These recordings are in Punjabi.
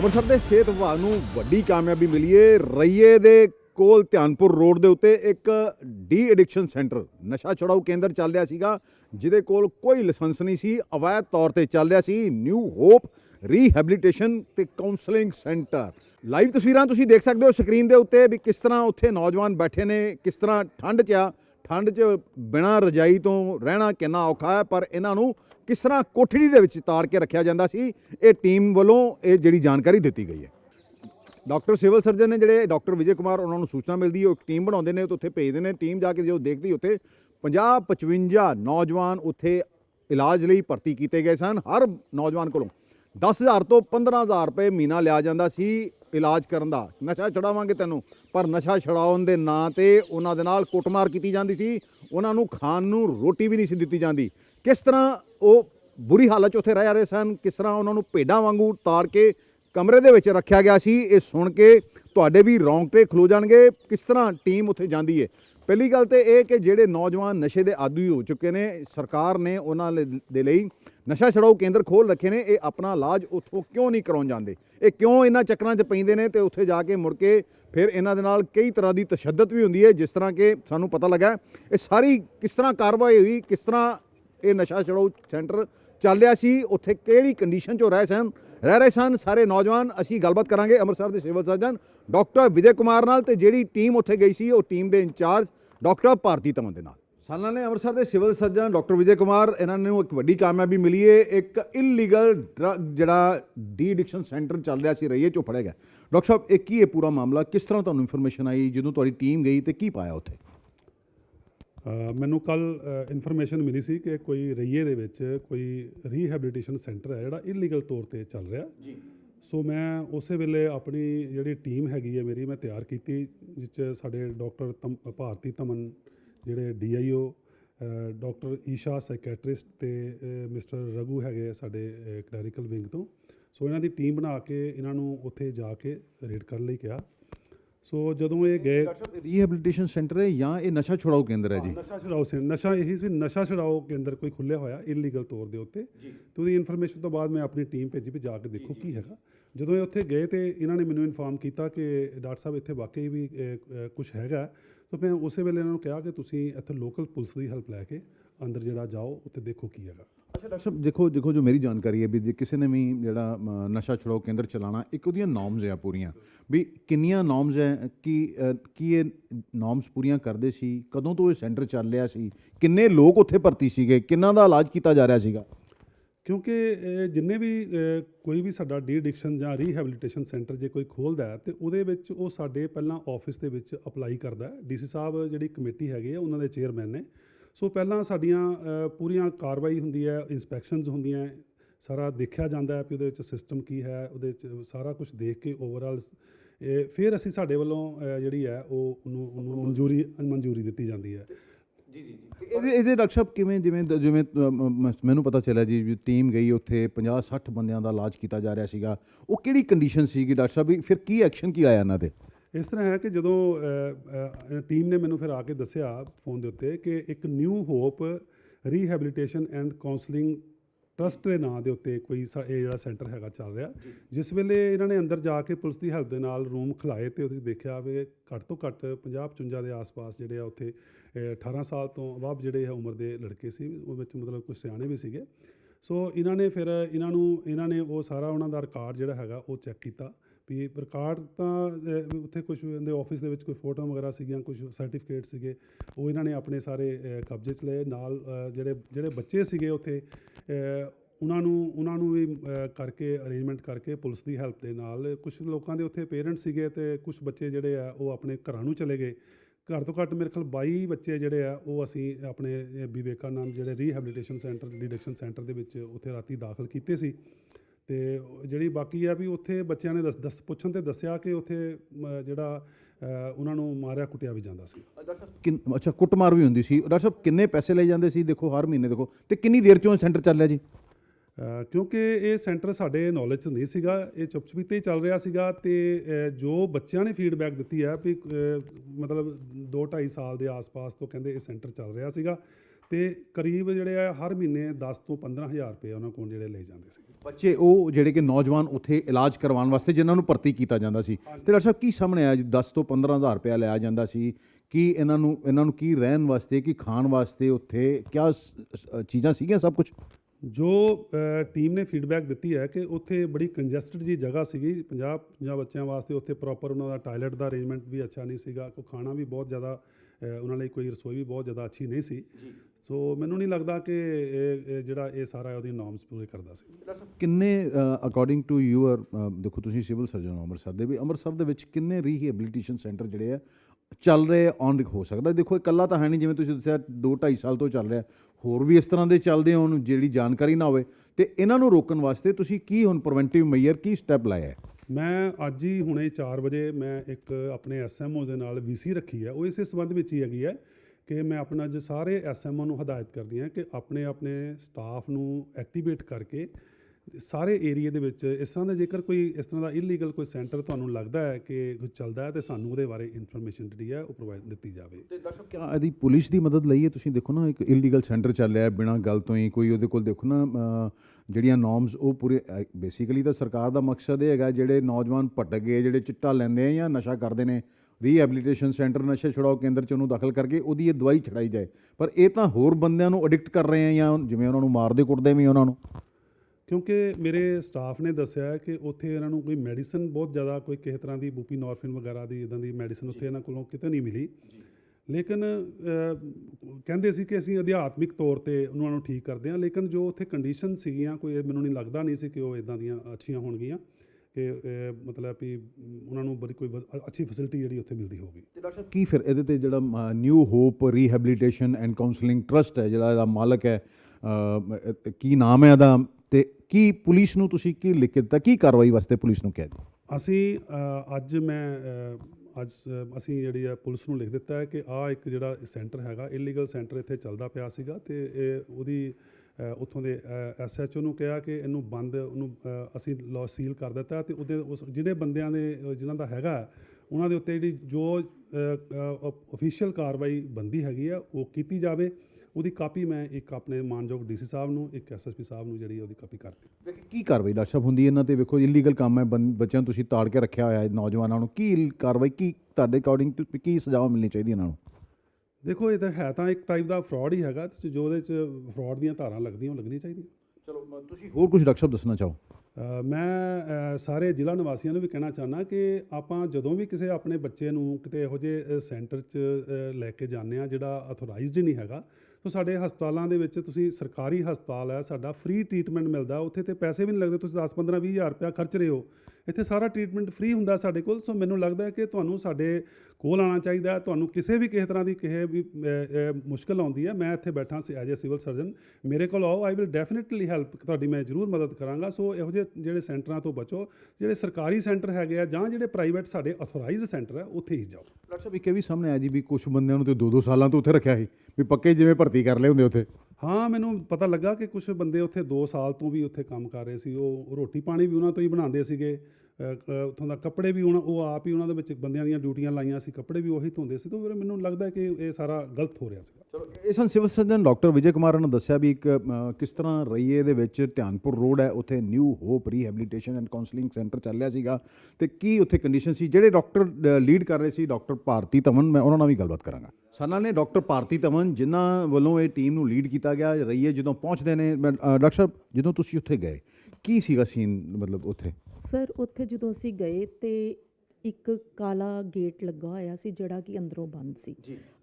ਅੰਮ੍ਰਿਤਸਰ ਦੇ ਸਿਹਤ ਵਿਭਾਗ ਨੂੰ ਵੱਡੀ ਕਾਮਯਾਬੀ ਮਿਲੀ ਏ। ਰਈਏ ਦੇ ਕੋਲ ਧਿਆਨਪੁਰ ਰੋਡ ਦੇ ਉੱਤੇ ਇੱਕ ਡੀ ਐਡਿਕਸ਼ਨ ਸੈਂਟਰ, ਨਸ਼ਾ ਛੁਡਾਊ ਕੇਂਦਰ ਚੱਲ ਰਿਹਾ ਸੀਗਾ, ਜਿਹਦੇ ਕੋਲ ਕੋਈ ਲਾਇਸੈਂਸ ਨਹੀਂ ਸੀ। ਅਵੈਧ ਤੌਰ ਤੇ ਚੱਲ ਰਿਹਾ ਸੀ ਨਿਊ ਹੋਪ ਰੀਹੈਬਿਲਿਟੇਸ਼ਨ ਤੇ ਕਾਉਂਸਲਿੰਗ ਸੈਂਟਰ। ਲਾਈਵ ਤਸਵੀਰਾਂ ਤੁਸੀਂ ਦੇਖ ਸਕਦੇ ਹੋ ਸਕਰੀਨ ਦੇ ਉੱਤੇ ਵੀ ਕਿਸ ਤਰ੍ਹਾਂ ਉੱਥੇ ਨੌਜਵਾਨ ਬੈਠੇ ਨੇ, ਕਿਸ ਤਰ੍ਹਾਂ ਠੰਡ 'ਚ ਆ। ਠੰਡ 'ਚ ਬਿਨਾਂ ਰਜਾਈ ਤੋਂ ਰਹਿਣਾ ਕਿੰਨਾ ਔਖਾ ਹੈ, ਪਰ ਇਹਨਾਂ ਨੂੰ ਕਿਸ ਤਰ੍ਹਾਂ ਕੋਠੜੀ ਦੇ ਵਿੱਚ ਤਾੜ ਕੇ ਰੱਖਿਆ ਜਾਂਦਾ ਸੀ, ਇਹ ਟੀਮ ਵੱਲੋਂ ਇਹ ਜਿਹੜੀ ਜਾਣਕਾਰੀ ਦਿੱਤੀ ਗਈ ਹੈ। ਡਾਕਟਰ ਸਿਵਲ ਸਰਜਨ ਨੇ ਜਿਹੜੇ ਡਾਕਟਰ ਵਿਜੇ ਕੁਮਾਰ, ਉਹਨਾਂ ਨੂੰ ਸੂਚਨਾ ਮਿਲਦੀ ਹੈ, ਉਹ ਇੱਕ ਟੀਮ ਬਣਾਉਂਦੇ ਨੇ ਤੇ ਉੱਥੇ ਭੇਜਦੇ ਨੇ, ਟੀਮ ਜਾ ਕੇ ਜਦੋਂ ਦੇਖਦੀ ਉੱਥੇ 50 55 ਨੌਜਵਾਨ ਉੱਥੇ ਇਲਾਜ ਲਈ ਭਰਤੀ ਕੀਤੇ ਗਏ ਸਨ, ਹਰ ਨੌਜਵਾਨ ਕੋਲੋਂ 10000 ਤੋਂ 15000 ਰੁਪਏ ਮਹੀਨਾ ਲਿਆ ਜਾਂਦਾ ਸੀ। ਇਲਾਜ ਕਰਨ ਦਾ। ਨਸ਼ਾ ਛਡਾਵਾਂਗੇ ਤੈਨੂੰ। ਪਰ ਨਸ਼ਾ ਛਡਾਉਣ ਦੇ ਨਾਂ ਤੇ ਉਹਨਾਂ ਦੇ ਨਾਲ ਕੁੱਟਮਾਰ ਕੀਤੀ ਜਾਂਦੀ ਸੀ। ਉਹਨਾਂ ਨੂੰ ਖਾਣ ਨੂੰ ਰੋਟੀ ਵੀ ਨਹੀਂ ਸੀ ਦਿੱਤੀ ਜਾਂਦੀ। ਕਿਸ ਤਰ੍ਹਾਂ ਉਹ ਬੁਰੀ ਹਾਲਤ 'ਚ ਉੱਥੇ ਰਹਿ ਰਹੇ ਸਨ, ਕਿਸ ਤਰ੍ਹਾਂ ਉਹਨਾਂ ਨੂੰ ਭੇਡਾਂ ਵਾਂਗੂ ਤਾੜ ਕੇ ਕਮਰੇ ਦੇ ਵਿੱਚ ਰੱਖਿਆ ਗਿਆ ਸੀ, ਇਹ ਸੁਣ ਕੇ ਤੁਹਾਡੇ ਵੀ ਰੌਂਗਟੇ ਖਲੋ ਜਾਣਗੇ। ਕਿਸ ਤਰ੍ਹਾਂ ਟੀਮ ਉੱਥੇ ਜਾਂਦੀ ਹੈ ਪਹਿਲੀ ਗੱਲ ਤੇ ਇਹ ਕਿ ਜਿਹੜੇ ਨੌਜਵਾਨ ਨਸ਼ੇ ਦੇ ਆਦੀ ਹੋ ਚੁੱਕੇ ਨੇ, ਸਰਕਾਰ ਨੇ ਉਹਨਾਂ ਲ- ਦੇ ਲਈ ਨਸ਼ਾ ਛਡਾਊ ਕੇਂਦਰ ਖੋਲ ਰੱਖੇ ਨੇ, ਇਹ ਆਪਣਾ ਇਲਾਜ ਉੱਥੋਂ ਕਿਉਂ ਨਹੀਂ ਕਰਾਉਣ ਜਾਂਦੇ? ਇਹ ਕਿਉਂ ਇਹਨਾਂ ਚੱਕਰਾਂ 'ਚ ਪੈਂਦੇ ਨੇ ਤੇ ਉੱਥੇ ਜਾ ਕੇ ਮੁੜ ਕੇ ਫਿਰ ਇਹਨਾਂ ਦੇ ਨਾਲ ਕਈ ਤਰ੍ਹਾਂ ਦੀ ਤਸ਼ੱਦਦ ਵੀ ਹੁੰਦੀ ਹੈ, ਜਿਸ ਤਰ੍ਹਾਂ ਕਿ ਸਾਨੂੰ ਪਤਾ ਲੱਗਾ ਇਹ ਸਾਰੀ ਕਿਸ ਤਰ੍ਹਾਂ ਕਾਰਵਾਈ ਹੋਈ, ਕਿਸ ਤਰ੍ਹਾਂ ਇਹ ਨਸ਼ਾ ਛਡਾਊ ਸੈਂਟਰ ਚੱਲ ਰਿਹਾ ਸੀ, ਉੱਥੇ ਕਿਹੜੀ ਕੰਡੀਸ਼ਨ 'ਚ ਰਹਿ ਸਨ? ਰਹਿ ਰਹੇ ਸਨ ਸਾਰੇ ਨੌਜਵਾਨ, ਅਸੀਂ ਗੱਲਬਾਤ ਕਰਾਂਗੇ ਅੰਮ੍ਰਿਤਸਰ ਦੇ civil surgeon doctor Vijay Kumar ਨਾਲ ਤੇ ਜਿਹੜੀ ਟੀਮ ਉੱਥੇ ਗਈ ਸੀ, ਉਹ ਟੀਮ ਦੇ ਇੰਚਾਰਜ ਡਾਕਟਰ ਭਾਰਤੀ ਤਮਨ ਦੇ ਨਾਲ। ਸਾਲਾਂ ਨੇ ਅੰਮ੍ਰਿਤਸਰ ਦੇ civil surgeon doctor Vijay Kumar ਇਹਨਾਂ ਨੂੰ ਇੱਕ ਵੱਡੀ ਕਾਮਯਾਬੀ ਮਿਲੀ ਏ ਇੱਕ ਇਲੀਗਲ ਡਰਗ ਜਿਹੜਾ ਡੀ ਐਡਿਕਸ਼ਨ ਸੈਂਟਰ ਚੱਲ ਰਿਹਾ ਸੀ ਰਈਏ ਚੋਂ ਫੜਿਆ ਗਿਆ। ਡਾਕਟਰ ਸਾਹਿਬ ਇਹ ਕੀ ਹੈ ਪੂਰਾ ਮਾਮਲਾ? ਕਿਸ ਤਰ੍ਹਾਂ ਤੁਹਾਨੂੰ ਇਨਫੋਰਮੇਸ਼ਨ ਆਈ ਜਦੋਂ ਤੁਹਾਡੀ ਟੀਮ ਗਈ ਤੇ ਕੀ ਪਾਇਆ ਉੱਥੇ? ਮੈਨੂੰ ਕੱਲ ਇਨਫੋਰਮੇਸ਼ਨ ਮਿਲੀ ਸੀ ਕਿ ਕੋਈ ਰਈਏ ਦੇ ਵਿੱਚ ਕੋਈ ਰੀਹੈਬਿਲਿਟੇਸ਼ਨ ਸੈਂਟਰ ਹੈ ਜਿਹੜਾ ਇਲੀਗਲ ਤੌਰ ਤੇ ਚੱਲ ਰਿਹਾ। ਜੀ। ਸੋ ਮੈਂ ਉਸੇ ਵੇਲੇ ਆਪਣੀ ਜਿਹੜੀ ਟੀਮ ਹੈਗੀ ਹੈ ਮੇਰੀ ਮੈਂ ਤਿਆਰ ਕੀਤੀ ਜਿਸ 'ਚ ਸਾਡੇ ਡਾਕਟਰ ਭਾਰਤੀ ਤਮਨ ਜਿਹੜੇ ਡੀਆਈਓ ਡਾਕਟਰ ਈਸ਼ਾ ਸਾਈਕੈਟ੍ਰਿਸਟ ਤੇ ਮਿਸਟਰ ਰਘੂ ਹੈਗੇ ਸਾਡੇ ਕਲੈਰੀਕਲ ਵਿੰਗ ਤੋਂ। ਸੋ ਇਹਨਾਂ ਦੀ ਟੀਮ ਬਣਾ ਕੇ ਇਹਨਾਂ ਨੂੰ ਉੱਥੇ ਜਾ ਕੇ ਰੇਡ ਕਰਨ ਲਈ ਕਿਹਾ। ਸੋ ਜਦੋਂ ਇਹ ਗਏ ਰੀਹੈਬਿਲਿਟੇਸ਼ਨ ਸੈਂਟਰ ਹੈ ਜਾਂ ਇਹ ਨਸ਼ਾ ਛੁਡਾਊ ਕੇਂਦਰ ਹੈ ਜੀ? ਨਸ਼ਾ ਛਡਾਓ ਸੇ ਨਸ਼ਾ ਇਹੀ ਸੀ ਨਸ਼ਾ ਛਡਾਓ ਕੇਂਦਰ ਕੋਈ ਖੁੱਲਿਆ ਹੋਇਆ ਇਲੀਗਲ ਤੌਰ ਦੇ ਉੱਤੇ। ਤੇ ਉਹਦੀ ਇਨਫੋਰਮੇਸ਼ਨ ਤੋਂ ਬਾਅਦ ਮੈਂ ਆਪਣੀ ਟੀਮ ਭੇਜੀ ਵੀ ਜਾ ਕੇ ਦੇਖੋ ਕੀ ਹੈਗਾ। ਜਦੋਂ ਇਹ ਉੱਥੇ ਗਏ ਤੇ ਇਹਨਾਂ ਨੇ ਮੈਨੂੰ ਇਨਫਾਰਮ ਕੀਤਾ ਕਿ ਡਾਕਟਰ ਸਾਹਿਬ ਇੱਥੇ ਵਾਕਈ ਵੀ ਕੁਝ ਹੈਗਾ। ਤਾਂ ਮੈਂ ਉਸੇ ਵੇਲੇ ਇਹਨਾਂ ਨੂੰ ਕਿਹਾ ਕਿ ਤੁਸੀਂ ਇੱਥੇ ਲੋਕਲ ਪੁਲਿਸ ਦੀ ਹੈਲਪ ਲੈ ਕੇ ਅੰਦਰ ਜਿਹੜਾ ਜਾਓ, ਉੱਥੇ ਦੇਖੋ ਕੀ ਹੈਗਾ। ਅੱਛਾ, ਡਾਕਟਰ ਸਾਹਿਬ, ਦੇਖੋ ਦੇਖੋ ਜੋ ਮੇਰੀ ਜਾਣਕਾਰੀ ਹੈ ਵੀ ਜੇ ਕਿਸੇ ਨੇ ਵੀ ਜਿਹੜਾ ਨਸ਼ਾ ਛੁਡਾਊ ਕੇਂਦਰ ਚਲਾਣਾ ਇੱਕ ਉਹਦੀਆਂ ਨੋਰਮਸ ਆ ਪੂਰੀਆਂ। ਵੀ ਕਿੰਨੀਆਂ ਨੋਰਮਸ ਹੈ ਕੀ ਕੀ ਇਹ ਨੋਰਮਸ ਪੂਰੀਆਂ ਕਰਦੇ ਸੀ, ਕਦੋਂ ਤੋਂ ਇਹ ਸੈਂਟਰ ਚੱਲ ਰਿਹਾ ਸੀ, ਕਿੰਨੇ ਲੋਕ ਉੱਥੇ ਭਰਤੀ ਸੀਗੇ, ਕਿੰਨਾਂ ਦਾ ਇਲਾਜ ਕੀਤਾ ਜਾ ਰਿਹਾ ਸੀਗਾ। ਕਿਉਂਕਿ ਜਿੰਨੇ ਵੀ ਕੋਈ ਵੀ ਸਾਡਾ ਡੀ ਐਡਿਕਸ਼ਨ ਜਾਂ ਰੀਹੈਬਿਲਿਟੇਸ਼ਨ ਸੈਂਟਰ ਜੇ ਕੋਈ ਖੋਲਦਾ ਤੇ ਉਹਦੇ ਵਿੱਚ ਉਹ ਸਾਡੇ ਪਹਿਲਾਂ ਆਫਿਸ ਦੇ ਵਿੱਚ ਅਪਲਾਈ ਕਰਦਾ ਡੀਸੀ ਸਾਹਿਬ ਜਿਹੜੀ ਕਮੇਟੀ ਹੈਗੀ ਆ ਉਹਨਾਂ ਦੇ ਚੇਅਰਮੈਨ ਨੇ। ਸੋ ਪਹਿਲਾਂ ਸਾਡੀਆਂ ਪੂਰੀਆਂ ਕਾਰਵਾਈ ਹੁੰਦੀ ਹੈ ਇਨਸਪੈਕਸ਼ਨਸ ਹੁੰਦੀਆਂ ਸਾਰਾ ਦੇਖਿਆ ਜਾਂਦਾ ਹੈ ਕਿ ਉਹਦੇ ਵਿੱਚ ਸਿਸਟਮ ਕੀ ਹੈ ਉਹਦੇ ਵਿੱਚ ਸਾਰਾ ਕੁਝ ਦੇਖ ਕੇ ਓਵਰਆਲ ਫਿਰ ਅਸੀਂ ਸਾਡੇ ਵੱਲੋਂ ਜਿਹੜੀ ਹੈ ਉਹ ਉਹਨੂੰ ਮਨਜ਼ੂਰੀ ਮਨਜ਼ੂਰੀ ਦਿੱਤੀ ਜਾਂਦੀ ਹੈ। ਇਹਦੇ ਇਹਦੇ ਡਾਕਟਰ ਸਾਹਿਬ ਕਿਵੇਂ ਜਿਵੇਂ ਦ- ਜਿਵੇਂ ਮੈਨੂੰ ਪਤਾ ਚੱਲਿਆ ਜੀ ਟੀਮ ਗਈ ਉੱਥੇ 50 60 ਬੰਦਿਆਂ ਦਾ ਇਲਾਜ ਕੀਤਾ ਜਾ ਰਿਹਾ ਸੀਗਾ। ਉਹ ਕਿਹੜੀ ਕੰਡੀਸ਼ਨ ਸੀਗੀ ਡਾਕਟਰ ਸਾਹਿਬ? ਵੀ ਫਿਰ ਕੀ ਐਕਸ਼ਨ ਕੀ ਆਇਆ ਇਹਨਾਂ ਤੇ? ਇਸ ਤਰ੍ਹਾਂ ਹੈ ਕਿ ਜਦੋਂ ਟੀਮ ਨੇ ਮੈਨੂੰ ਫਿਰ ਆ ਕੇ ਦੱਸਿਆ ਫੋਨ ਦੇ ਉੱਤੇ ਕਿ ਇੱਕ New Hope rehabilitation and counselling trust ਦੇ ਨਾਂ ਦੇ ਉੱਤੇ ਕੋਈ ਸਾ- ਇਹ ਜਿਹੜਾ ਸੈਂਟਰ ਹੈਗਾ ਚੱਲ ਰਿਹਾ। ਜਿਸ ਵੇਲੇ ਇਹਨਾਂ ਨੇ ਅੰਦਰ ਜਾ ਕੇ ਪੁਲਿਸ ਦੀ ਹੈਲਪ ਦੇ ਨਾਲ ਰੂਮ ਖਿਲਾਏ ਤੇ ਉਹਦੇ 'ਚ ਦੇਖਿਆ ਵੀ ਘੱਟ ਤੋਂ ਘੱਟ 50 55 ਦੇ ਆਸ-ਪਾਸ ਜਿਹੜੇ ਆ ਉੱਥੇ ਅਹ, 18 ਸਾਲ ਤੋਂ ਅਬਾਬ ਜਿਹੜੇ ਆ ਉਮਰ ਦੇ ਲੜਕੇ ਸੀ ਉਹ ਵਿੱਚ ਮਤਲਬ ਕੁਝ ਸਿਆਣੇ ਵੀ ਸੀਗੇ। ਸੋ ਇਹਨਾਂ ਨੇ ਫਿਰ ਇਹਨਾਂ ਨੂੰ ਇਹਨਾਂ ਨੇ ਉਹ ਸਾਰਾ ਉਹਨਾਂ ਦਾ ਰਿਕਾਰਡ ਜਿਹੜਾ ਹੈਗਾ ਉਹ ਚੈੱਕ ਕੀਤਾ। ਵੀ ਰਿਕਾਰਡ ਤਾਂ ਉੱਥੇ ਕੁਝ ਇਹਦੇ ਆਫਿਸ ਦੇ ਵਿੱਚ ਕੋਈ ਫੋਟੋ ਵਗੈਰਾ ਸੀਗੀਆਂ ਕੁਝ ਸਰਟੀਫਿਕੇਟ ਸੀਗੇ, ਉਹ ਇਹਨਾਂ ਨੇ ਆਪਣੇ ਸਾਰੇ ਕਬਜ਼ੇ 'ਚ ਲਏ। ਨਾਲ ਜਿਹੜੇ ਜਿਹੜੇ ਬੱਚੇ ਸੀਗੇ ਉੱਥੇ ਉਹਨਾਂ ਨੂੰ ਉਹਨਾਂ ਨੂੰ ਵੀ ਕਰਕੇ ਅਰੇਂਜਮੈਂਟ ਕਰਕੇ ਪੁਲਿਸ ਦੀ ਹੈਲਪ ਦੇ ਨਾਲ ਕੁਝ ਲੋਕਾਂ ਦੇ ਉੱਥੇ ਪੇਰੈਂਟਸ ਸੀਗੇ ਤੇ ਕੁਝ ਬੱਚੇ ਜਿਹੜੇ ਆ, ਉਹ ਆਪਣੇ ਘਰਾਂ ਨੂੰ ਚਲੇ ਗਏ। ਘੱਟ ਤੋਂ ਘੱਟ ਮੇਰੇ ਖਿਆਲ 22 ਬੱਚੇ ਜਿਹੜੇ ਆ, ਉਹ ਅਸੀਂ ਆਪਣੇ ਵਿਵੇਕਾਨੰਦ ਜਿਹੜੇ ਰੀਹੈਬਿਲਿਟੇਸ਼ਨ ਸੈਂਟਰ ਡਿਡਕਸ਼ਨ ਸੈਂਟਰ ਦੇ ਵਿੱਚ ਉੱਥੇ ਰਾਤੀ ਦਾਖਲ ਕੀਤੇ ਸੀ। ਤੇ ਉਹ ਜਿਹੜੀ ਬਾਕੀ ਆ ਵੀ ਉੱਥੇ ਬੱਚਿਆਂ ਨੇ ਦੱਸ ਦੱਸ ਪੁੱਛਣ ਤੇ ਦੱਸਿਆ ਕਿ ਉੱਥੇ ਮ, ਜਿਹੜਾ ਉਹਨਾਂ ਨੂੰ ਮਾਰਿਆ ਕੁੱਟਿਆ ਵੀ ਜਾਂਦਾ ਸੀ। ਕਿੰਨ ਅੱਛਾ ਕੁੱਟਮਾਰ ਵੀ ਹੁੰਦੀ ਸੀ। ਡਾਕਟਰ ਸਾਹਿਬ ਕਿੰਨੇ ਪੈਸੇ ਲਏ ਜਾਂਦੇ ਸੀ? ਦੇਖੋ ਹਰ ਮਹੀਨੇ ਦੇਖੋ। ਤੇ ਕਿੰਨੀ ਦੇਰ ਚੋਂ ਸੈਂਟਰ ਚੱਲ ਰਿਹਾ ਜੀ? ਕਿਉਂਕਿ ਇਹ ਸੈਂਟਰ ਸਾਡੇ ਨੌਲੇਜ 'ਚ ਨਹੀਂ ਸੀਗਾ। ਇਹ ਚੁੱਪਚਪੀਤੇ ਹੀ ਚੱਲ ਰਿਹਾ ਸੀਗਾ ਤੇ ਜੋ ਬੱਚਿਆਂ ਨੇ ਫੀਡਬੈਕ ਦਿੱਤੀ ਹੈ ਵੀ ਮਤਲਬ 2 2.5 ਸਾਲ ਦੇ ਆਸ-ਪਾਸ ਤੋਂ ਕਹਿੰਦੇ ਇਹ ਸੈਂਟਰ ਚੱਲ ਰਿਹਾ ਸੀਗਾ। ਤੇ ਕਰੀਬ ਜਿਹੜੇ ਆ ਹਰ ਮਹੀਨੇ 10 ਤੋਂ 15000 ਰੁਪਏ ਉਹਨਾਂ ਕੋਲ ਜਿਹੜੇ ਲੈ ਜਾਂਦੇ ਸੀ ਬੱਚੇ ਉਹ ਜਿਹੜੇ ਕਿ ਨੌਜਵਾਨ ਉੱਥੇ ਇਲਾਜ ਕਰਵਾਉਣ ਵਾਸਤੇ ਜਿਨ੍ਹਾਂ ਨੂੰ ਭਰਤੀ ਕੀਤਾ ਜਾਂਦਾ ਸੀ। ਤੇ ਡਾਕਟਰ ਸਾਹਿਬ ਕੀ ਸਾਹਮਣੇ ਆਇਆ ਜੀ? 10 ਤੋਂ 15000 ਰੁਪਇਆ ਲਿਆ ਜਾਂਦਾ ਸੀ। ਕੀ ਇਹਨਾਂ ਨੂੰ ਇਹਨਾਂ ਨੂੰ ਕੀ ਰਹਿਣ ਵਾਸਤੇ ਕੀ ਖਾਣ ਵਾਸਤੇ ਉੱਥੇ ਕਿਆ ਚੀਜ਼ਾਂ ਸੀਗੀਆਂ ਸਭ ਕੁਝ ਜੋ ਟੀਮ ਨੇ ਫੀਡਬੈਕ ਦਿੱਤੀ ਹੈ ਕਿ ਉੱਥੇ ਬੜੀ ਕੰਜੈਸਟਡ ਜੀ ਜਗ੍ਹਾ ਸੀਗੀ। 50 50 ਬੱਚਿਆਂ ਵਾਸਤੇ ਉੱਥੇ ਪ੍ਰੋਪਰ ਉਹਨਾਂ ਦਾ ਟਾਇਲਟ ਦਾ ਅਰੇਂਜਮੈਂਟ ਵੀ ਅੱਛਾ ਨਹੀਂ ਸੀਗਾ। ਕੋ ਖਾਣਾ ਵੀ ਬਹੁਤ ਜ਼ਿਆਦਾ ਉਹਨਾਂ ਲਈ ਕੋਈ ਰਸੋਈ ਵੀ ਬਹੁਤ ਜ਼ਿਆਦਾ ਅੱਛੀ ਨਹੀਂ ਸੀ। ਸੋ ਮੈਨੂੰ ਨਹੀਂ ਲੱਗਦਾ ਕਿ ਇਹ ਜਿਹੜਾ ਇਹ ਸਾਰਾ ਉਹਦੀ ਨੋਰਮਸ ਪੂਰੇ ਕਰਦਾ ਸੀ। ਕਿੰਨੇ ਅਕੋਰਡਿੰਗ ਟੂ ਯੂਅਰ ਦੇਖੋ ਤੁਸੀਂ ਸਿਵਲ ਸਰਜਨ ਅੰਮ੍ਰਿਤਸਰ ਦੇ ਵੀ ਅੰਮ੍ਰਿਤਸਰ ਦੇ ਵਿੱਚ ਕਿੰਨੇ ਰੀਹੈਬਿਲਿਟੇਸ਼ਨ ਸੈਂਟਰ ਜਿਹੜੇ ਆ ਚੱਲ ਰਹੇ ਔਨ ਹੋ ਸਕਦਾ। ਦੇਖੋ ਇਕੱਲਾ ਤਾਂ ਹੈ ਨਹੀਂ ਜਿਵੇਂ ਤੁਸੀਂ ਦੱਸਿਆ 2 2.5 ਸਾਲ ਤੋਂ ਚੱਲ ਰਿਹਾ। ਹੋਰ ਵੀ ਇਸ ਤਰ੍ਹਾਂ ਦੇ ਚੱਲਦੇ ਹੋਣ ਜਿਹੜੀ ਜਾਣਕਾਰੀ ਨਾ ਹੋਵੇ। ਤੇ ਇਹਨਾਂ ਨੂੰ ਰੋਕਣ ਵਾਸਤੇ ਤੁਸੀਂ ਕੀ ਹੁਣ ਪ੍ਰੀਵੈਂਟਿਵ ਮੈਜਰ ਕੀ ਸਟੈਪ ਲਾਇਆ ਹੈ? ਮੈਂ ਅੱਜ ਹੀ ਹੁਣੇ 4 ਵਜੇ ਮੈਂ ਇੱਕ ਆਪਣੇ ਐਸਐਮਓ ਦੇ ਨਾਲ ਵੀਸੀ ਰੱਖੀ ਹੈ। ਉਹ ਇਸੇ ਸੰਬੰਧ ਵਿੱਚ ਹੀ ਹੈਗੀ ਹੈ। ਕਿ ਮੈਂ ਆਪਣਾ ਅੱਜ ਸਾਰੇ ਐਸਐਮਓ ਨੂੰ ਹਦਾਇਤ ਕਰਦੀ ਹਾਂ ਕਿ ਆਪਣੇ ਆਪਣੇ ਸਟਾਫ ਨੂੰ ਐਕਟੀਵੇਟ ਕਰਕੇ ਸਾਰੇ ਏਰੀਆ ਦੇ ਵਿੱਚ ਇਸ ਤਰ੍ਹਾਂ ਦਾ ਜੇਕਰ ਕੋਈ ਇਸ ਤਰ੍ਹਾਂ ਦਾ ਇਲੀਗਲ ਕੋਈ ਸੈਂਟਰ ਤੁਹਾਨੂੰ ਲੱਗਦਾ ਹੈ ਕਿ ਕੁਝ ਚੱਲਦਾ ਹੈ ਤੇ ਸਾਨੂੰ ਉਹਦੇ ਬਾਰੇ ਇਨਫੋਰਮੇਸ਼ਨ ਜਿਹੜੀ ਹੈ ਉਹ ਪ੍ਰੋਵਾਈਡ ਦਿੱਤੀ ਜਾਵੇ। ਤੇ ਡਾਕਟਰ ਕਿਆ ਇਹਦੀ ਪੁਲਿਸ ਦੀ ਮਦਦ ਲਈਏ ਤੁਸੀਂ ਦੇਖੋ ਨਾ, ਇੱਕ ਇਲੀਗਲ ਸੈਂਟਰ ਚੱਲ ਰਿਹਾ ਬਿਨਾਂ ਗੱਲ ਤੋਂ ਹੀ ਕੋਈ ਉਹਦੇ ਕੋਲ ਦੇਖੋ ਨਾ ਜਿਹੜੀਆਂ ਨੋਰਮਸ ਉਹ ਪੂਰੇ ਬੇਸਿਕਲੀ ਤਾਂ ਸਰਕਾਰ ਦਾ ਮਕਸਦ ਇਹ ਹੈਗਾ, ਜਿਹੜੇ ਨੌਜਵਾਨ ਭਟਕ ਗਏ, ਜਿਹੜੇ ਚਿੱਟਾ ਲੈਂਦੇ ਆ ਜਾਂ ਨਸ਼ਾ ਕਰਦੇ ਨੇ ਰੀਹੈਬਿਲਿਟੇਸ਼ਨ ਸੈਂਟਰ ਨਸ਼ਾ ਛੁਡਾਓ ਕੇਂਦਰ ਚ ਉਹਨੂੰ ਦਾਖਲ ਕਰਕੇ ਉਹਦੀ ਇਹ ਦਵਾਈ ਛੜਾਈ ਜਾਏ। ਪਰ ਇਹ ਤਾਂ ਹੋਰ ਬੰਦਿਆਂ ਨੂੰ ਐਡਿਕਟ ਕਰ ਰਹੇ ਆ ਜਾਂ ਜਿਵੇਂ ਉਹਨਾਂ ਨੂੰ ਮਾਰਦੇ ਕੁੱਟਦੇ ਵੀ ਉਹਨਾਂ ਨੂੰ। ਕਿਉਂਕਿ ਮੇਰੇ ਸਟਾਫ ਨੇ ਦੱਸਿਆ ਕਿ ਉੱਥੇ ਇਹਨਾਂ ਨੂੰ ਕੋਈ ਮੈਡੀਸਨ ਬਹੁਤ ਜ਼ਿਆਦਾ ਕੋਈ ਕਿਸੇ ਤਰ੍ਹਾਂ ਦੀ ਬੂਪੀ ਨੋਰਫਿਨ ਵਗੈਰਾ ਦੀ ਇਦਾਂ ਦੀ ਮੈਡੀਸਨ ਉੱਥੇ ਇਹਨਾਂ ਕੋਲੋਂ ਕਿਤੇ ਨਹੀਂ ਮਿਲੀ। ਲੇਕਿਨ ਕਹਿੰਦੇ ਸੀ ਕਿ ਅਸੀਂ ਅਧਿਆਤਮਿਕ ਤੌਰ ਤੇ ਉਹਨਾਂ ਨੂੰ ਠੀਕ ਕਰਦੇ ਹਾਂ, ਲੇਕਿਨ ਜੋ ਉੱਥੇ ਕੰਡੀਸ਼ਨ ਸੀਗੀਆਂ, ਕੋਈ ਮੈਨੂੰ ਨਹੀਂ ਲੱਗਦਾ ਨਹੀਂ ਸੀ ਕਿ ਉਹ ਇਦਾਂ ਦੀਆਂ ਅੱਛੀਆਂ ਹੋਣਗੀਆਂ। ਕਿ ਮਤਲਬ ਵੀ ਉਹਨਾਂ ਨੂੰ ਬੜੀ ਕੋਈ ਅੱਛੀ ਫੈਸਿਲਿਟੀ ਜਿਹੜੀ ਉੱਥੇ ਮਿਲਦੀ ਹੋਊਗੀ। ਤੇ ਡਾਕਟਰ ਸਾਹਿਬ ਕੀ ਫਿਰ ਇਹਦੇ ਤੇ ਜਿਹੜਾ New Hope rehabilitation and counselling trust ਹੈ ਜਿਹੜਾ ਇਹਦਾ ਮਾਲਕ ਹੈ ਕੀ ਨਾਮ ਹੈ ਇਹਦਾ? ਤੇ ਕੀ ਪੁਲਿਸ ਨੂੰ ਤੁਸੀਂ ਕੀ ਲਿਖ ਦਿੱਤਾ ਕੀ ਕਾਰਵਾਈ ਵਾਸਤੇ ਪੁਲਿਸ ਨੂੰ ਕਿਹਾ ਜੀ ਅਸੀਂ ਅੱਜ ਮੈਂ ਅੱਜ ਅਸੀਂ ਜਿਹੜੀ ਆ ਪੁਲਿਸ ਨੂੰ ਲਿਖ ਦਿੱਤਾ ਹੈ ਕਿ ਆ ਇੱਕ ਜਿਹੜਾ ਸੈਂਟਰ ਹੈਗਾ ਇਲੀਗਲ ਸੈਂਟਰ ਇੱਥੇ ਚੱਲਦਾ ਪਿਆ ਸੀਗਾ ਤੇ ਇਹ ਉਹਦੀ ਉੱਥੋਂ ਦੇ ਐਸਐਚਓ ਨੂੰ ਕਿਹਾ ਕਿ ਇਹਨੂੰ ਬੰਦ, ਉਹਨੂੰ ਅਸੀਂ ਲੋ, ਸੀਲ ਕਰ ਦਿੱਤਾ ਤੇ ਉਹਦੇ, ਉਸ ਜਿਹੜੇ ਬੰਦਿਆਂ ਦੇ ਜਿਨ੍ਹਾਂ ਦਾ ਹੈਗਾ, ਉਹਨਾਂ ਦੇ ਉੱਤੇ ਜਿਹੜੀ ਜੋ ਅਫੀਸ਼ੀਅਲ ਕਾਰਵਾਈ ਬੰਦੀ ਹੈਗੀ ਆ, ਉਹ ਕੀਤੀ ਜਾਵੇ। ਉਹਦੀ ਕਾਪੀ ਮੈਂ ਇੱਕ ਆਪਣੇ ਮਾਨਯੋਗ ਡੀਸੀ ਸਾਹਿਬ ਨੂੰ ਇੱਕ ਐਸਐਸਪੀ ਸਾਹਿਬ ਨੂੰ ਜਿਹੜੀ ਉਹਦੀ ਕਾਪੀ ਕਰਤੀ ਵੇਖੋ ਕੀ ਕਾਰਵਾਈ ਡਾਕਟਰ ਸਾਹਿਬ ਹੁੰਦੀ ਇਹਨਾਂ ਤੇ? ਵੇਖੋ ਇਲੀਗਲ ਕੰਮ ਹੈ ਬੱਚਿਆਂ ਨੂੰ ਤੁਸੀਂ ਤਾੜ ਕੇ ਰੱਖਿਆ ਹੋਇਆ ਹੈ ਨੌਜਵਾਨਾਂ ਨੂੰ ਕੀ ਕਾਰਵਾਈ ਕੀ ਤੁਹਾਡੇ ਅਕੋਰਡਿੰਗ ਕੀ ਸਜ਼ਾਵਾਂ ਮਿਲਣੀ ਚਾਹੀਦੀ ਇਹਨਾਂ ਨੂੰ? ਦੇਖੋ ਇਹ ਤਾਂ ਹੈ ਤਾਂ ਇੱਕ ਟਾਈਪ ਦਾ ਫਰਾਡ ਹੀ ਹੈਗਾ ਤੇ ਜੋ ਉਹਦੇ ਚ ਫਰਾਡ ਦੀਆਂ ਧਾਰਾਂ ਲੱਗਦੀਆਂ ਉਹ ਲੱਗਣੀਆਂ ਚਾਹੀਦੀਆਂ। ਚਲੋ ਤੁਸੀਂ ਹੋਰ ਕੁਝ ਡਾਕਟਰ ਸਾਹਿਬ ਦੱਸਣਾ ਚਾਹੋ? ਮੈਂ ਸਾਰੇ ਜ਼ਿਲ੍ਹਾ ਨਿਵਾਸੀਆਂ ਨੂੰ ਵੀ ਕਹਿਣਾ ਚਾਹੁੰਦਾ ਕਿ ਆਪਾਂ ਜਦੋਂ ਵੀ ਕਿਸੇ ਆਪਣੇ ਬੱਚੇ ਨੂੰ ਕਿਤੇ ਇਹੋ ਜਿਹੇ ਸੈਂਟਰ 'ਚ ਲੈ ਕੇ ਜਾਂਦੇ ਆ ਜਿਹੜਾ ਅਥੋਰਾਈਜ਼ਡ ਹੀ ਨਹੀਂ ਹੈਗਾ ਤਾਂ ਸਾਡੇ ਹਸਪਤਾਲਾਂ ਦੇ ਵਿੱਚ ਤੁਸੀਂ ਸਰਕਾਰੀ ਹਸਪਤਾਲ ਹੈ, ਸਾਡਾ ਫ੍ਰੀ ਟ੍ਰੀਟਮੈਂਟ ਮਿਲਦਾ, ਉੱਥੇ ਤੇ ਪੈਸੇ ਵੀ ਨਹੀਂ ਲੱਗਦੇ, ਤੁਸੀਂ 10 15 20 ਹਜ਼ਾਰ ਰੁਪਇਆ ਖਰਚ ਰਹੇ ਹੋ। ਇੱਥੇ ਸਾਰਾ ਟ੍ਰੀਟਮੈਂਟ ਫ੍ਰੀ ਹੁੰਦਾ ਸਾਡੇ ਕੋਲ ਸੋ ਮੈਨੂੰ ਲੱਗਦਾ ਹੈ ਕਿ ਤੁਹਾਨੂੰ ਸਾਡੇ ਕੋਲ ਆਉਣਾ ਚਾਹੀਦਾ ਤੁਹਾਨੂੰ ਕਿਸੇ ਵੀ ਕਿਸੇ ਤਰ੍ਹਾਂ ਦੀ ਕਿਸੇ ਵੀ ਅ, ਮੁਸ਼ਕਲ ਆਉਂਦੀ ਹੈ ਮੈਂ ਇੱਥੇ ਬੈਠਾ ਸੀ ਐਜ ਅ ਸਿਵਲ ਸਰਜਨ ਮੇਰੇ ਕੋਲ ਆਓ ਆਈ ਵਿਲ ਡੈਫੀਨਿਟਲੀ ਹੈਲਪ ਤੁਹਾਡੀ ਮੈਂ ਜ਼ਰੂਰ ਮਦਦ ਕਰਾਂਗਾ ਸੋ ਇਹੋ ਜਿਹੇ ਜਿਹੜੇ ਸੈਂਟਰਾਂ ਤੋਂ ਬਚੋ ਜਿਹੜੇ ਸਰਕਾਰੀ ਸੈਂਟਰ ਹੈਗੇ ਆ ਜਾਂ ਜਿਹੜੇ ਪ੍ਰਾਈਵੇਟ ਸਾਡੇ ਅਥੋਰਾਈਜ਼ਡ ਸੈਂਟਰ ਹੈ ਉੱਥੇ ਹੀ ਜਾਓ। ਡਾਕਟਰ ਸਾਹਿਬ ਇੱਕ ਇਹ ਵੀ ਸਾਹਮਣੇ ਆਇਆ ਜੀ ਵੀ ਕੁਝ ਬੰਦਿਆਂ ਨੂੰ ਤੇ 2-2 ਸਾਲਾਂ ਤੋਂ ਉੱਥੇ ਰੱਖਿਆ ਸੀ ਵੀ ਪੱਕੇ ਜਿਵੇਂ ਭਰਤੀ ਕਰ ਲਏ ਹੁੰਦੇ ਉੱਥੇ। ਹਾਂ, ਮੈਨੂੰ ਪਤਾ ਲੱਗਾ ਕਿ ਕੁਝ ਬੰਦੇ ਉੱਥੇ 2 ਸਾਲ ਤੋਂ ਵੀ ਉੱਥੇ ਕੰਮ ਕਰ ਰਹੇ ਸੀ। ਉਹ ਰੋਟੀ ਪਾਣੀ ਵੀ ਉਹਨਾਂ ਤੋਂ ਹੀ ਬਣਾਉਂਦੇ ਸੀਗੇ। ਉੱਥੋਂ ਦਾ ਕੱਪੜੇ ਵੀ ਉਹਨਾਂ ਉਹ ਆਪ ਹੀ ਉਹਨਾਂ ਦੇ ਵਿੱਚ ਬੰਦਿਆਂ ਦੀਆਂ ਡਿਊਟੀਆਂ ਲਾਈਆਂ ਸੀ ਕੱਪੜੇ ਵੀ ਉਹੀ ਧੋਂਦੇ ਸੀ ਤਾਂ ਫਿਰ ਮੈਨੂੰ ਲੱਗਦਾ ਕਿ ਇਹ ਸਾਰਾ ਗਲਤ ਹੋ ਰਿਹਾ ਸੀਗਾ। ਚਲੋ ਇਸ ਨੂੰ civil surgeon doctor Vijay Kumar ਨੇ ਦੱਸਿਆ ਵੀ ਇੱਕ ਕਿਸ ਤਰ੍ਹਾਂ ਰਈਏ ਦੇ ਵਿੱਚ ਧਿਆਨਪੁਰ ਰੋਡ ਹੈ ਉੱਥੇ New Hope rehabilitation and counselling centre ਚੱਲ ਰਿਹਾ ਸੀਗਾ ਤੇ ਕੀ ਉੱਥੇ ਕੰਡੀਸ਼ਨ ਸੀ? ਜਿਹੜੇ ਡਾਕਟਰ ਲੀਡ ਕਰ ਰਹੇ ਸੀ ਡਾਕਟਰ ਭਾਰਤੀ ਧਵਨ ਮੈਂ ਉਹਨਾਂ ਨਾਲ ਵੀ ਗੱਲਬਾਤ ਕਰਾਂਗਾ। ਸਾਨਾ ਨੇ ਡਾਕਟਰ ਭਾਰਤੀ ਧਵਨ ਜਿਨ੍ਹਾਂ ਵੱਲੋਂ ਇਹ ਟੀਮ ਨੂੰ ਲੀਡ ਕੀਤਾ ਗਿਆ ਰਈਏ ਜਦੋਂ ਪਹੁੰਚਦੇ ਨੇ ਮੈਂ, ਡਾਕਟਰ ਸਾਹਿਬ ਜਦੋਂ ਤੁਸੀਂ ਉੱਥੇ ਗਏ ਕੀ ਸੀਗਾ ਸੀਨ ਮਤਲਬ ਉੱਥੇ? ਸਰ ਉੱਥੇ ਜਦੋਂ ਅਸੀਂ ਗਏ ਤੇ ਇੱਕ ਕਾਲਾ ਗੇਟ ਲੱਗਾ ਹੋਇਆ ਸੀ ਜਿਹੜਾ ਕਿ ਅੰਦਰੋਂ ਬੰਦ ਸੀ।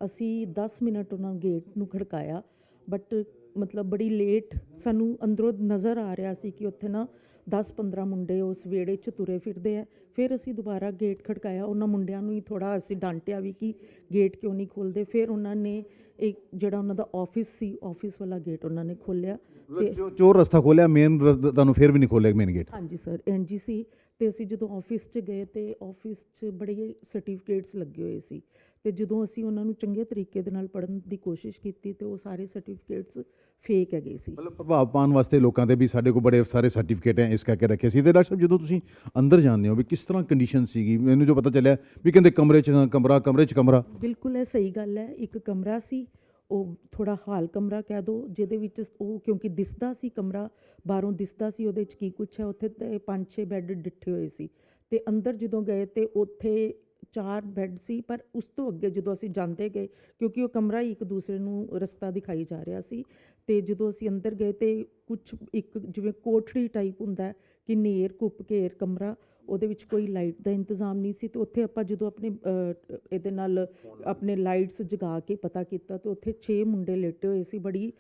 ਅਸੀਂ 10 ਮਿੰਟ ਉਹਨਾਂ ਗੇਟ ਨੂੰ ਖੜਕਾਇਆ ਬਟ ਮਤਲਬ ਬੜੀ ਲੇਟ ਸਾਨੂੰ ਅੰਦਰੋਂ ਨਜ਼ਰ ਆ ਰਿਹਾ ਸੀ ਕਿ ਉੱਥੇ ਨਾ 10-15 ਮੁੰਡੇ ਉਸ ਵਿਹੜੇ 'ਚ ਤੁਰੇ ਫਿਰਦੇ ਆ। ਫਿਰ ਅਸੀਂ ਦੁਬਾਰਾ ਗੇਟ ਖੜਕਾਇਆ। ਉਹਨਾਂ ਮੁੰਡਿਆਂ ਨੂੰ ਹੀ ਥੋੜਾ ਅਸੀਂ ਡਾਂਟਿਆ ਵੀ ਕਿ ਗੇਟ ਕਿਉਂ ਨਹੀਂ ਖੋਲਦੇ ਫਿਰ ਉਹਨਾਂ ਨੇ ਇੱਕ ਜਿਹੜਾ ਉਹਨਾਂ ਦਾ ਆਫਿਸ ਸੀ ਆਫਿਸ ਵਾਲਾ ਗੇਟ ਉਹਨਾਂ ਨੇ ਖੋਲ੍ਹਿਆ ਤੇ ਜੋ ਚੋਰ ਰਸਤਾ ਖੋਲਿਆ ਮੇਨ ਤੁਹਾਨੂੰ ਫਿਰ ਵੀ ਨਹੀਂ ਖੋਲਿਆ ਮੇਨ ਗੇਟ ਹਾਂਜੀ ਸਰ ਐਨਜੀ ਸੀ ਤੇ ਅਸੀਂ ਜਦੋਂ ਆਫਿਸ 'ਚ ਗਏ ਤੇ ਆਫਿਸ 'ਚ ਬੜੇ ਸਰਟੀਫਿਕੇਟਸ ਲੱਗੇ ਹੋਏ ਸੀ। ਤੇ ਜਦੋਂ ਅਸੀਂ ਉਹਨਾਂ ਨੂੰ ਚੰਗੇ ਤਰੀਕੇ ਦੇ ਨਾਲ ਪੜਨ ਦੀ ਕੋਸ਼ਿਸ਼ ਕੀਤੀ ਤੇ ਉਹ ਸਾਰੇ ਸਰਟੀਫਿਕੇਟਸ ਫੇਕ ਹੈਗੇ ਸੀ। ਮਤਲਬ ਪ੍ਰਭਾਵ ਪਾਉਣ ਵਾਸਤੇ ਲੋਕਾਂ ਦੇ ਵੀ ਸਾਡੇ ਕੋਲ ਬੜੇ ਸਾਰੇ ਸਰਟੀਫਿਕੇਟ ਹੈ ਇਸ ਕਰਕੇ ਰੱਖੇ ਸੀ। ਤੇ ਡਾਕਟਰ ਸਾਹਿਬ ਜਦੋਂ ਤੁਸੀਂ ਅੰਦਰ ਜਾਂਦੇ ਹੋ ਵੀ ਕਿਸ ਤਰ੍ਹਾਂ ਕੰਡੀਸ਼ਨ ਸੀਗੀ? ਮੈਨੂੰ ਜੋ ਪਤਾ ਚੱਲਿਆ ਵੀ ਕਹਿੰਦੇ ਕਮਰੇ 'ਚ ਕਮਰਾ ਕਮਰੇ 'ਚ ਕਮਰਾ। ਬਿਲਕੁਲ ਇਹ ਸਹੀ ਗੱਲ ਹੈ ਇੱਕ ਕਮਰਾ ਸੀ ਉਹ ਥੋੜਾ ਹਾਲ ਕਮਰਾ ਕਹਿ ਦੋ ਜਿਹਦੇ ਵਿੱਚ ਉਹ ਕਿਉਂਕਿ ਦਿਸਦਾ ਸੀ ਕਮਰਾ ਬਾਹਰੋਂ ਦਿਸਦਾ ਸੀ ਉਹਦੇ 'ਚ ਕੀ ਕੁਛ ਹੈ ਉੱਥੇ ਤੇ ਪੰਜ ਛੇ ਬੈੱਡ ਡਿੱਠੇ ਹੋਏ ਸੀ। ਤੇ ਅੰਦਰ ਜਦੋਂ ਗਏ ਤੇ ਉੱਥੇ ਚਾਰ ਬੈੱਡ ਸੀ ਪਰ ਉਸ ਤੋਂ ਅੱਗੇ ਜਦੋਂ ਅਸੀਂ ਜਾਂਦੇ ਗਏ ਕਿਉਂਕਿ ਉਹ ਕਮਰਾ ਹੀ ਇੱਕ ਦੂਸਰੇ ਨੂੰ ਰਸਤਾ ਦਿਖਾਈ ਜਾ ਰਿਹਾ ਸੀ ਤੇ ਜਦੋਂ ਅਸੀਂ ਅੰਦਰ ਗਏ ਤੇ ਕੁਝ ਇੱਕ ਜਿਵੇਂ ਕੋਠੜੀ ਟਾਈਪ ਹੁੰਦਾ ਕਿ ਨੇਰ ਕੁੱਪ ਘੇਰ ਕਮਰਾ ਉਹਦੇ ਵਿੱਚ ਕੋਈ ਲਾਈਟ ਦਾ ਇੰਤਜ਼ਾਮ ਨਹੀਂ ਸੀ ਤੇ ਉੱਥੇ ਆਪਾਂ ਜਦੋਂ ਆਪਣੇ ਇਹਦੇ ਨਾਲ ਆਪਣੇ ਲਾਈਟਸ ਜਗਾ ਕੇ ਪਤਾ ਕੀਤਾ ਤੇ ਉੱਥੇ 6 ਮੁੰਡੇ ਲੇਟੇ ਹੋਏ ਸੀ ਬੜੀ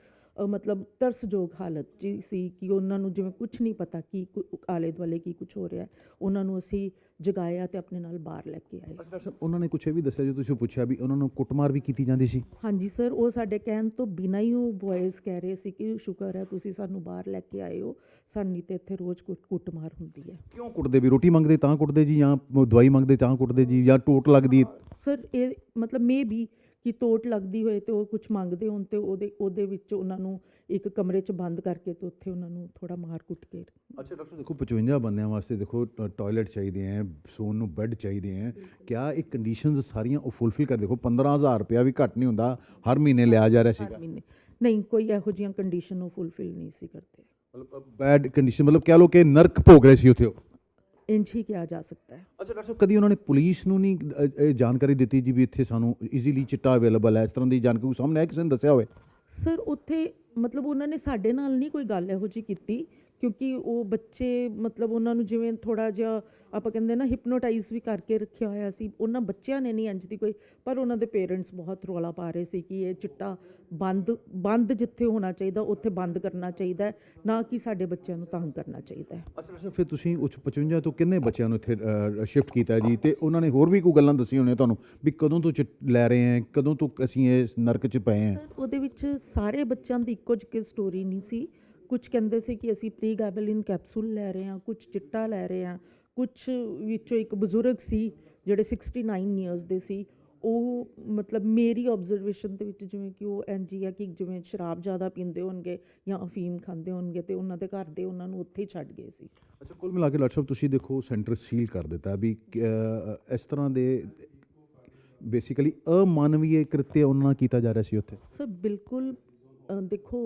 ਮਤਲਬ ਤਰਸਯੋਗ ਹਾਲਤ ਜੀ ਸੀ ਕਿ ਉਹਨਾਂ ਨੂੰ ਜਿਵੇਂ ਕੁਝ ਨਹੀਂ ਪਤਾ ਕੀ ਆਲੇ ਦੁਆਲੇ ਕੀ ਕੁਝ ਹੋ ਰਿਹਾ। ਉਹਨਾਂ ਨੂੰ ਅਸੀਂ ਜਗਾਇਆ ਤੇ ਆਪਣੇ ਨਾਲ ਬਾਹਰ ਲੈ ਕੇ ਆਏ। ਉਹਨਾਂ ਨੇ ਕੁਛ ਇਹ ਵੀ ਦੱਸਿਆ ਜੋ ਤੁਸੀਂ ਪੁੱਛਿਆ ਵੀ ਉਹਨਾਂ ਨੂੰ ਕੁੱਟਮਾਰ ਵੀ ਕੀਤੀ ਜਾਂਦੀ ਸੀ? ਹਾਂਜੀ ਸਰ ਉਹ ਸਾਡੇ ਕਹਿਣ ਤੋਂ ਬਿਨਾਂ ਹੀ ਉਹ ਬॉयਜ਼ ਕਹਿ ਰਹੇ ਸੀ ਕਿ ਸ਼ੁਕਰ ਹੈ ਤੁਸੀਂ ਸਾਨੂੰ ਬਾਹਰ ਲੈ ਕੇ ਆਏ ਹੋ ਸਾਡੀ ਤੇ ਇੱਥੇ ਰੋਜ਼ ਕੁੱਟ ਕੁੱਟਮਾਰ ਹੁੰਦੀ ਹੈ। ਕਿਉਂ ਕੁੱਟਦੇ ਵੀ? ਰੋਟੀ ਮੰਗਦੇ ਤਾਂ ਕੁੱਟਦੇ ਜੀ ਜਾਂ ਦਵਾਈ ਮੰਗਦੇ ਤਾਂ ਕੁੱਟਦੇ ਜੀ ਜਾਂ ਟੋਟ ਲੱਗਦੀ? ਸਰ ਇਹ ਮਤਲਬ ਮੇ ਵੀ ਕਿ ਟੋਟ ਲੱਗਦੀ ਹੋਏ ਤੇ ਉਹ ਕੁਝ ਮੰਗਦੇ ਹੋਣ ਤੇ ਉਹਦੇ ਉਹਦੇ ਵਿੱਚ ਉਹਨਾਂ ਨੂੰ ਇੱਕ ਕਮਰੇ 'ਚ ਬੰਦ ਕਰਕੇ ਤੇ ਉੱਥੇ ਉਹਨਾਂ ਨੂੰ ਥੋੜਾ ਮਾਰ ਕੁੱਟ ਕੇ। ਅੱਛਾ ਡਾਕਟਰ ਦੇਖੋ 55 ਬੰਦਿਆਂ ਵਾਸਤੇ ਦੇਖੋ ਟਾਇਲਟ ਚਾਹੀਦੇ ਹੈ ਸੌਣ ਨੂੰ ਬੈੱਡ ਚਾਹੀਦੇ ਹੈ ਕਿਆ ਇਹ ਕੰਡੀਸ਼ਨਸ ਸਾਰੀਆਂ ਉਹ ਫੁੱਲਫਿਲ ਕਰ ਦੇਖੋ 15000 ਰੁਪਇਆ ਵੀ ਘੱਟ ਨਹੀਂ ਹੁੰਦਾ ਹਰ ਮਹੀਨੇ ਲਿਆ ਜਾ ਰਿਹਾ ਸੀਗਾ। ਨਹੀਂ ਕੋਈ ਇਹੋ ਜਿਹੀਆਂ ਕੰਡੀਸ਼ਨ ਉਹ ਫੁੱਲਫਿਲ ਨਹੀਂ ਸੀ ਕਰਦੇ। ਮਤਲਬ ਬੈਡ ਕੰਡੀਸ਼ਨ ਮਤਲਬ ਕਹਿ ਲਓ ਕਿ ਨਰਕ ਭੋਗ ਰਹੇ ਸੀ ਉੱਥੇ ਇੰਝ ਹੀ ਕਿਹਾ ਜਾ ਸਕਦਾ ਹੈ। ਅੱਛਾ ਡਾਕਟਰ ਸਾਹਿਬ ਕਦੀ ਉਹਨਾਂ ਨੇ ਪੁਲਿਸ ਨੂੰ ਨਹੀਂ ਅ, ਇਹ ਜਾਣਕਾਰੀ ਦਿੱਤੀ ਜੀ ਵੀ ਇੱਥੇ ਸਾਨੂੰ ਈਜ਼ੀਲੀ ਚਿੱਟਾ ਅਵੇਲੇਬਲ ਹੈ? ਇਸ ਤਰ੍ਹਾਂ ਦੀ ਜਾਣਕਾਰੀ ਸਾਹਮਣੇ ਆਇਆ ਕਿਸੇ ਨੇ ਦੱਸਿਆ ਹੋਵੇ? ਸਰ ਉੱਥੇ ਮਤਲਬ ਉਹਨਾਂ ਨੇ ਸਾਡੇ ਨਾਲ ਨਹੀਂ ਕੋਈ ਗੱਲ ਇਹੋ ਜਿਹੀ ਕੀਤੀ। ਕਿਉਂਕਿ ਉਹ ਬੱਚੇ ਮਤਲਬ ਉਹਨਾਂ ਨੂੰ ਜਿਵੇਂ ਥੋੜਾ ਜਿਹਾ ਆਪਾਂ ਕਹਿੰਦੇ ਨਾ ਹਿਪਨੋਟਾਈਜ਼ ਵੀ ਕਰਕੇ ਰੱਖਿਆ ਹੋਇਆ ਸੀ ਉਹਨਾਂ ਬੱਚਿਆਂ ਨੇ ਨਹੀਂ ਇੰਜ ਦੀ ਕੋਈ ਪਰ ਉਹਨਾਂ ਦੇ ਪੇਰੈਂਟਸ ਬਹੁਤ ਰੌਲਾ ਪਾ ਰਹੇ ਸੀ ਕਿ ਇਹ ਚਿੱਟਾ ਬੰਦ ਬੰਦ ਜਿੱਥੇ ਹੋਣਾ ਚਾਹੀਦਾ ਉੱਥੇ ਬੰਦ ਕਰਨਾ ਚਾਹੀਦਾ ਨਾ ਕਿ ਸਾਡੇ ਬੱਚਿਆਂ ਨੂੰ ਤੰਗ ਕਰਨਾ ਚਾਹੀਦਾ ਅੱਛਾ ਅੱਛਾ ਫਿਰ ਤੁਸੀਂ ਉਸ 55 ਤੋਂ ਕਿੰਨੇ ਬੱਚਿਆਂ ਨੂੰ ਇੱਥੇ ਸ਼ਿਫਟ ਕੀਤਾ ਜੀ? ਤੇ ਉਹਨਾਂ ਨੇ ਹੋਰ ਵੀ ਕੋਈ ਗੱਲਾਂ ਦੱਸੀਆਂ ਹੋਣੀਆਂ ਤੁਹਾਨੂੰ ਵੀ ਕਦੋਂ ਤੋਂ ਚਿੱਟ ਲੈ ਰਹੇ ਹੈ ਕਦੋਂ ਤੋਂ ਅਸੀਂ ਇਸ ਨਰਕ 'ਚ ਪਏ ਸਰ ਉਹਦੇ ਵਿੱਚ ਸਾਰੇ ਬੱਚਿਆਂ ਦੀ ਇੱਕੋ ਜਿਹੀ ਸਟੋਰੀ ਨਹੀਂ ਸੀ। ਕੁਝ ਕਹਿੰਦੇ ਸੀ ਕਿ ਅਸੀਂ ਪ੍ਰੀ ਗੈਬਲਿਨ ਕੈਪਸੂਲ ਲੈ ਰਹੇ ਹਾਂ ਕੁਝ ਚਿੱਟਾ ਲੈ ਰਹੇ ਹਾਂ ਕੁਝ ਵਿੱਚੋਂ ਇੱਕ ਬਜ਼ੁਰਗ ਸੀ ਜਿਹੜੇ 69 ਇਅਰਸ ਦੇ ਸੀ ਉਹ ਮਤਲਬ ਮੇਰੀ ਆਬਜ਼ਰਵੇਸ਼ਨ ਦੇ ਵਿੱਚ ਜਿਵੇਂ ਕਿ ਉਹ ਐਨਜੀ ਆ ਕਿ ਜਿਵੇਂ ਸ਼ਰਾਬ ਜ਼ਿਆਦਾ ਪੀਂਦੇ ਹੋਣਗੇ ਜਾਂ ਅਫੀਮ ਖਾਂਦੇ ਹੋਣਗੇ ਤੇ ਉਹਨਾਂ ਦੇ ਘਰ ਦੇ ਉਹਨਾਂ ਨੂੰ ਉੱਥੇ ਹੀ ਛੱਡ ਗਏ ਸੀ। ਅੱਛਾ ਕੁੱਲ ਮਿਲਾ ਕੇ ਸਾਹਿਬ ਤੁਸੀਂ ਦੇਖੋ ਸੈਂਟਰ ਸੀਲ ਕਰ ਦਿੱਤਾ ਵੀ ਇਸ ਤਰ੍ਹਾਂ ਦੇ ਬੇਸਿਕਲੀ ਅਮਾਨਵੀय ਕ੍ਰਿਤਿਆ ਉਹਨਾਂ ਨਾਲ ਕੀਤਾ ਜਾ ਰਿਹਾ ਸੀ ਉੱਥੇ। ਸਰ ਬਿਲਕੁਲ ਦੇਖੋ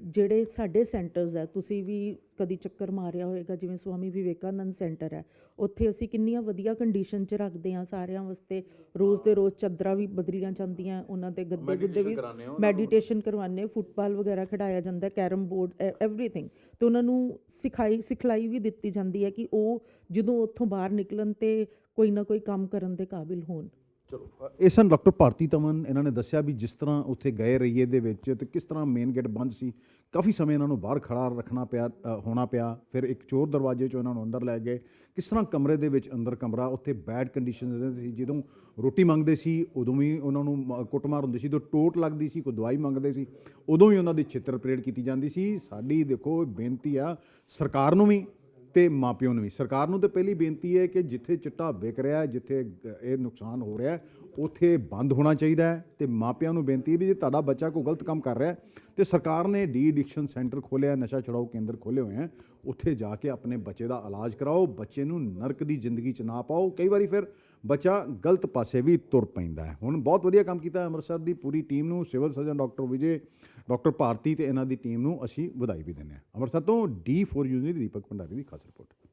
ਜਿਹੜੇ ਸਾਡੇ ਸੈਂਟਰਸ ਹੈ ਤੁਸੀਂ ਵੀ ਕਦੀ ਚੱਕਰ ਮਾਰਿਆ ਹੋਵੇਗਾ ਜਿਵੇਂ ਸਵਾਮੀ ਵਿਵੇਕਾਨੰਦ ਸੈਂਟਰ ਹੈ ਉੱਥੇ ਅਸੀਂ ਕਿੰਨੀਆਂ ਵਧੀਆ ਕੰਡੀਸ਼ਨ 'ਚ ਰੱਖਦੇ ਹਾਂ ਸਾਰਿਆਂ ਵਾਸਤੇ। ਰੋਜ਼ ਦੇ ਰੋਜ਼ ਚਾਦਰਾਂ ਵੀ ਬਦਲੀਆਂ ਜਾਂਦੀਆਂ ਉਹਨਾਂ ਦੇ ਗੱਦੇ ਗੁੱਦੇ ਵੀ ਮੈਡੀਟੇਸ਼ਨ ਕਰਵਾਉਂਦੇ ਫੁੱਟਬਾਲ ਵਗੈਰਾ ਖਿਡਾਇਆ ਜਾਂਦਾ ਕੈਰਮ ਬੋਰਡ ਐਵਰੀਥਿੰਗ ਤੇ ਉਹਨਾਂ ਨੂੰ ਸਿਖਾਈ ਸਿਖਲਾਈ ਵੀ ਦਿੱਤੀ ਜਾਂਦੀ ਹੈ ਕਿ ਉਹ ਜਦੋਂ ਉੱਥੋਂ ਬਾਹਰ ਨਿਕਲਣ ਤੇ ਕੋਈ ਨਾ ਕੋਈ ਕੰਮ ਕਰਨ ਦੇ ਕਾਬਿਲ ਹੋਣ। ਚਲੋ ਇਹ ਸਨ ਡਾਕਟਰ ਭਾਰਤੀ ਤਮਨ। ਇਹਨਾਂ ਨੇ ਦੱਸਿਆ ਵੀ ਜਿਸ ਤਰ੍ਹਾਂ ਉੱਥੇ ਗਏ ਰਹੀਏ ਦੇ ਵਿੱਚ ਤੇ ਕਿਸ ਤਰ੍ਹਾਂ ਮੇਨ ਗੇਟ ਬੰਦ ਸੀ। ਕਾਫੀ ਸਮੇਂ ਇਹਨਾਂ ਨੂੰ ਬਾਹਰ ਖੜਾ ਰੱਖਣਾ ਪਿਆ ਹੋਣਾ ਪਿਆ। ਫਿਰ ਇੱਕ ਚੋਰ ਦਰਵਾਜ਼ੇ ਚੋਂ ਇਹਨਾਂ ਨੂੰ ਅੰਦਰ ਲੈ ਗਏ। ਕਿਸ ਤਰ੍ਹਾਂ ਕਮਰੇ ਦੇ ਵਿੱਚ ਅੰਦਰ ਕਮਰਾ, ਉੱਥੇ ਬੈਡ ਕੰਡੀਸ਼ਨ ਦੇ ਸੀ। ਜਦੋਂ ਰੋਟੀ ਮੰਗਦੇ ਸੀ, ਉਦੋਂ ਵੀ ਉਹਨਾਂ ਨੂੰ ਮ- ਕੁੱਟਮਾਰ ਹੁੰਦੀ ਸੀ। ਜਦੋਂ ਟੋਟ ਲੱਗਦੀ ਸੀ, ਕੋਈ ਦਵਾਈ ਮੰਗਦੇ ਸੀ, ਉਦੋਂ ਵੀ ਉਹਨਾਂ ਦੀ ਛਿੱਤਰ ਪਰੇਡ ਕੀਤੀ ਜਾਂਦੀ ਸੀ। ਸਾਡੀ ਦੇਖੋ, ਬੇਨਤੀ ਆ, ਸਰਕਾਰ ਨੂੰ ਵੀ ਤੇ ਮਾਪਿਆਂ ਨੂੰ ਵੀ। ਸਰਕਾਰ ਨੂੰ ਤੇ ਪਹਿਲੀ ਬੇਨਤੀ ਹੈ ਕਿ ਜਿੱਥੇ ਚਿੱਟਾ ਵਿਕ ਰਿਹਾ ਹੈ, ਜਿੱਥੇ ਇਹ ਨੁਕਸਾਨ ਹੋ ਰਿਹਾ ਹੈ, ਉਥੇ ਬੰਦ ਹੋਣਾ ਚਾਹੀਦਾ ਹੈ ਤੇ ਮਾਪਿਆਂ ਨੂੰ ਬੇਨਤੀ ਹੈ ਵੀ ਜੇ ਤੁਹਾਡਾ ਬੱਚਾ ਕੋਈ ਗਲਤ ਕੰਮ ਕਰ ਰਿਹਾ ਹੈ ਤੇ ਸਰਕਾਰ ਨੇ ਡੀ ਐਡਿਕਸ਼ਨ ਸੈਂਟਰ ਖੋਲ੍ਹਿਆ, ਨਸ਼ਾ ਛੁਡਾਊ ਕੇਂਦਰ ਖੋਲ੍ਹੇ ਹੋਏ ਹੈ। ਉੱਥੇ ਜਾ ਕੇ ਆਪਣੇ ਬੱਚੇ ਦਾ ਇਲਾਜ ਕਰਾਓ, ਬੱਚੇ ਨੂੰ ਨਰਕ ਦੀ ਜ਼ਿੰਦਗੀ 'ਚ ਨਾ ਪਾਓ। ਕਈ ਵਾਰੀ ਫਿਰ ਬੱਚਾ ਗਲਤ ਪਾਸੇ ਵੀ ਤੁਰ ਪੈਂਦਾ ਹੈ। ਹੁਣ ਬਹੁਤ ਵਧੀਆ ਕੰਮ ਕੀਤਾ ਅੰਮ੍ਰਿਤਸਰ ਦੀ ਪੂਰੀ ਟੀਮ ਨੂੰ, civil surgeon doctor Vijay, doctor Bharti ਤੇ ਇਹਨਾਂ ਦੀ ਟੀਮ ਨੂੰ ਅਸੀਂ ਵਧਾਈ ਵੀ ਦਿੰਦੇ ਹਾਂ। ਅੰਮ੍ਰਿਤਸਰ ਤੋਂ ਡੀ4 ਨਿਊਜ਼ ਦੀ ਦੀਪਕ ਭੰਡਾਰੀ ਦੀ ਖਾਸ ਰਿਪੋਰਟ।